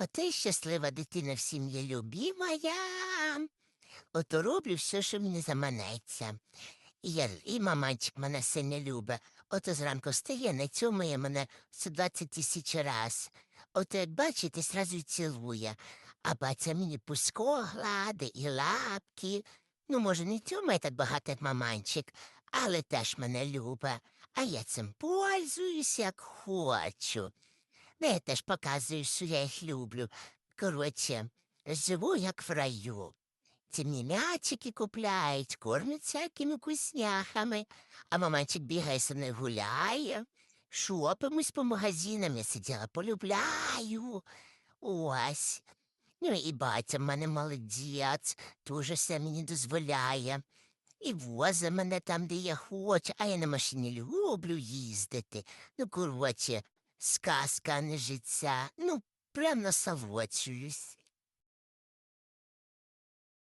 Бо ти щаслива дитина в сім'ї любімая. Ото роблю все, що мені заманеться. І, я, і маманчик мене сильно любить. Ото зранку встає, не цьомує мене 120 тисяч раз. Ото як бачите, сразу й цілує. А баця мені пуско глади і лапки. Ну, може, не цьомає так багато, як маманчик, але теж мене любить. А я цим пользуюсь, як хочу. Ну, я теж показую, що я їх люблю. Коротше, живу як в раю. Ці мені м'ячики купляють, кормять всякими вкусняхами, а маманчик бігає со мною гуляє. Шопимось по магазинам, я сиділа, полюбляю. Ось. Ну і батя в мене молодець, дуже все мені дозволяє. І возить мене там, де я хочу, а я на машині люблю їздити. Ну, коротше, сказка, а не життя. Ну, прям насолоджуюсь.